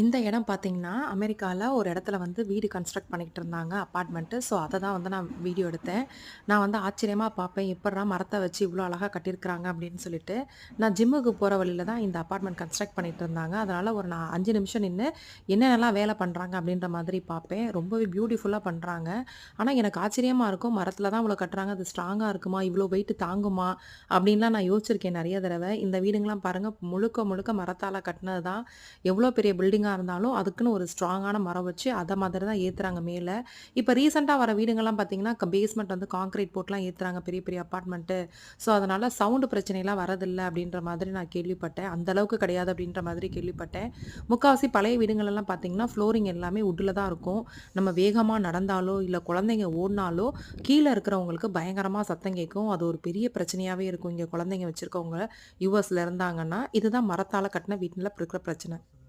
இந்த இடம் பார்த்தீங்கன்னா, அமெரிக்காவில் ஒரு இடத்துல வந்து வீடு கன்ஸ்ட்ரக்ட் பண்ணிக்கிட்டு இருந்தாங்க அப்பார்ட்மெண்ட்டு ஸோ, அதை தான் வந்து நான் வீடியோ எடுத்தேன். நான் வந்து ஆச்சரியமாக பார்ப்பேன். எப்படா மரத்தை வச்சு இவ்வளோ அழகாக கட்டியிருக்கிறாங்க அப்படின்னு சொல்லிட்டு. நான் ஜிம்முக்கு போகிற வழியில் தான் இந்த அப்பார்ட்மெண்ட் கன்ஸ்ட்ரக்ட் பண்ணிகிட்டு இருந்தாங்க. அதனால் ஒரு நான் அஞ்சு நிமிஷம் நின்று என்னென்னலாம் வேலை பண்ணுறாங்க அப்படின்ற மாதிரி பார்ப்பேன். ரொம்பவே பியூட்டிஃபுல்லாக பண்ணுறாங்க ஆனால் எனக்கு ஆச்சரியமாக இருக்கும். மரத்தில் தான் இவ்வளோ கட்டுறாங்க. அது ஸ்ட்ராங்காக இருக்குமா? இவ்வளோ வெயிட் தாங்குமா? அப்படின்லாம் நான் யோசிச்சிருக்கேன் நிறைய தடவை இந்த வீடுங்கலாம் பாருங்கள் முழுக்க முழுக்க மரத்தால் கட்டினது தான். எவ்வளோ பெரிய பில்டிங்கா இருந்தாலும் அதுக்குன்னு ஒரு ஸ்ட்ராங்கான மரம் வச்சு அதை மாதிரி தான் ஏற்றுறாங்க மேலே இப்போ ரீசெண்டாக வர வீடுங்கள்லாம் பார்த்தீங்கன்னா, பேஸ்மெண்ட் வந்து காங்கிரீட் போட்டுலாம் ஏற்றுறாங்க பெரிய பெரிய அப்பார்ட்மெண்ட்டு ஸோ, அதனால் சவுண்டு பிரச்சனைலாம் வரதில்லை அப்படின்ற மாதிரி நான் கேள்விப்பட்டேன். அந்த அளவுக்கு கிடையாது அப்படின்ற மாதிரி கேள்விப்பட்டேன். முக்கால்வாசி பழைய வீடுங்களெல்லாம் பார்த்தீங்கன்னா, ஃப்ளோரிங் எல்லாமே உட்டில் தான் இருக்கும். நம்ம வேகமாக நடந்தாலோ, இல்லை குழந்தைங்க ஓடினாலோ கீழே இருக்கிறவங்களுக்கு பயங்கரமாக சத்தம் கேட்கும். அது ஒரு பெரிய பிரச்சனையாகவே இருக்கும். இங்கே குழந்தைங்க வச்சுருக்கவங்க யூஎஸில் இருந்தாங்கன்னா, இதுதான் மரத்தால் கட்டின வீட்டில் இருக்கிற பிரச்சனை.